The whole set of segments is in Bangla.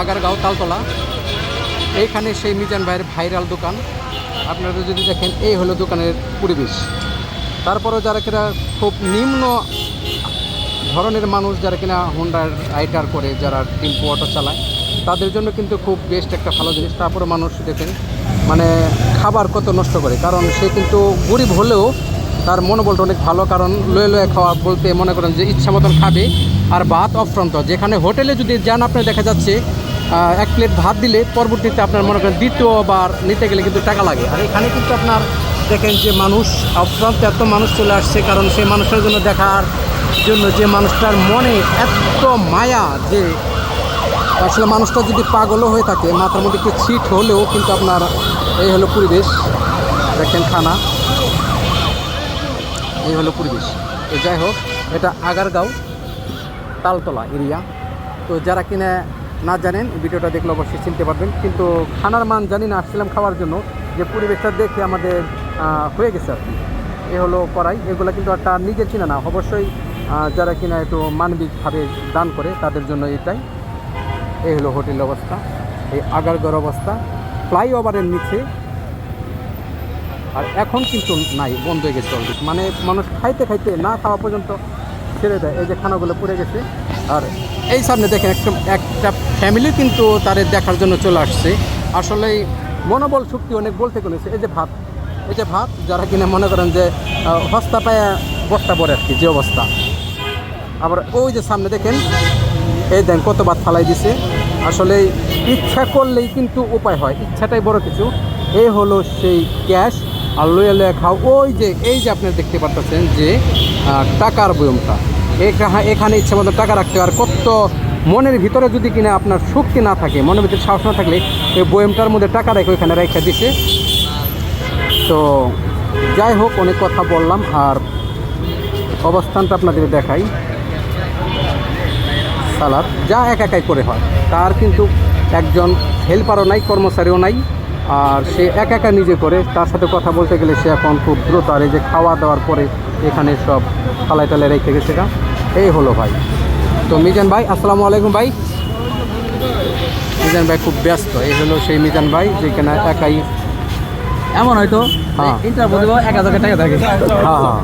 আগারগাঁও তালতলা। এইখানে সেই মিজান ভাইয়ের ভাইরাল দোকান। আপনারা যদি দেখেন, এই হলো দোকানের পরিবেশ। তারপরেও যারা কিনা খুব নিম্ন ধরনের মানুষ, যারা কিনা হোন্ডার রাইডার করে, যারা টেম্পো অটো চালায়, তাদের জন্য কিন্তু খুব বেস্ট একটা ভালো জিনিস। তারপরে মানুষ দেখেন মানে খাবার কত নষ্ট করে। কারণ সে কিন্তু গরিব হলেও তার মনোবলটা অনেক ভালো, কারণ লয়ে লয়ে খাওয়া বলতে মনে করেন যে ইচ্ছা মতন খাবে আর ভাত অফ্রান্ত। যেখানে হোটেলে যদি যান, আপনার দেখা যাচ্ছে এক প্লেট ভাত দিলে পরবর্তীতে আপনার মনে করেন দ্বিতীয়বার নিতে গেলে কিন্তু টাকা লাগে। আর এখানে কিন্তু আপনার দেখেন যে মানুষ অফ্রন্ত, এত মানুষ চলে আসছে, কারণ সেই মানুষের জন্য দেখার জন্য যে মানুষটার মনে এত মায়া যে আসলে মানুষটা যদি পাগলও হয়ে থাকে, মাথার মধ্যে একটু ছিট হলেও কিন্তু আপনার এই হলো পরিবেশ। দেখেন খানা। এই হলো পরিবেশ। তো যাই হোক, এটা আগারগাঁও তালতলা এরিয়া। তো যারা কিনা না জানেন ভিডিওটা দেখলে অবশ্যই চিনতে পারবেন। কিন্তু খানার মান জানি না, আসছিলাম খাওয়ার জন্য। যে পরিবেশটা দেখে আমাদের হয়ে গেছে আর কি। এ হলো করাই এগুলো কিন্তু একটা নিজের কিনা না। অবশ্যই যারা কিনা একটু মানবিকভাবে দান করে, তাদের জন্য এটাই। এই হলো হোটেল অবস্থা। এই আগারগড় অবস্থা। ফ্লাইওভারের নিচে আর এখন কিন্তু নাই, বন্ধ হয়ে গেছে অলরেডি মানে মানুষ খাইতে খাইতে না খাওয়া পর্যন্ত ছেড়ে দেয়। এই যে খানাগুলো পড়ে গেছে। আর এই সামনে দেখেন একটা একটা ফ্যামিলি কিন্তু তাদের দেখার জন্য চলে আসছে। আসলে মনোবল শক্তি অনেক বলতে করেছে এই যে ভাত। এই যে ভাত, যারা কিনা মনে করেন যে হস্তা পায়ে বস্তা পরে আর কি, যে অবস্থা। আবার ওই যে সামনে দেখেন, এই দেন কত ভাত ফালাই দিছে। আসলে ইচ্ছা করলেই কিন্তু উপায় হয়। ইচ্ছাটাই বড় কিছু। এই হলো সেই ক্যাশ আর লয়ে লয়ে খাও। ওই যে, এই যে আপনি দেখতে পাচ্ছেন যে টাকার বয়মটা। এখা- এখানে ইচ্ছা মতো টাকা রাখতে হয়। আর কত মনের ভিতরে যদি কিনা আপনার শক্তি না থাকে, মনের ভিতরে সাহস না থাকলে এই বয়মটার মধ্যে টাকা রেখে ওইখানে রেখে দিছে। তো যাই হোক, অনেক কথা বললাম। আর অবস্থানটা আপনাদের দেখাই। সালাদ। যা এক একাই করে হয়। তার কিন্তু একজন হেল্পারও নাই, কর্মচারীও নাই। আর সে একা একা নিজে করে তার সাথে কথা বলতে গেলে সে এখন খুব দ্রুত আর এই যে খাওয়া দাওয়ার পরে এখানে সব থালায় টালায় রেখে গেছে এই হলো ভাই। তো মিজান ভাই আসসালামু আলাইকুম ভাই। মিজান ভাই খুব ব্যস্ত এই হলো সেই মিজান ভাই যেখানে একাই। এমন হয়তো হ্যাঁ। ইন্টারভিউ এক হাজার টাকা থাকে। হ্যাঁ হ্যাঁ।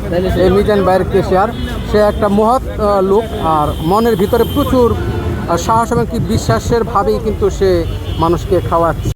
এই মিজান ভাইয়ের কেশিয়ার সে একটা মহৎ লোক আর মনের ভিতরে প্রচুর সাহস এবং কি বিশ্বাসের ভাবেই কিন্তু সে মানুষকে খাওয়াচ্ছে।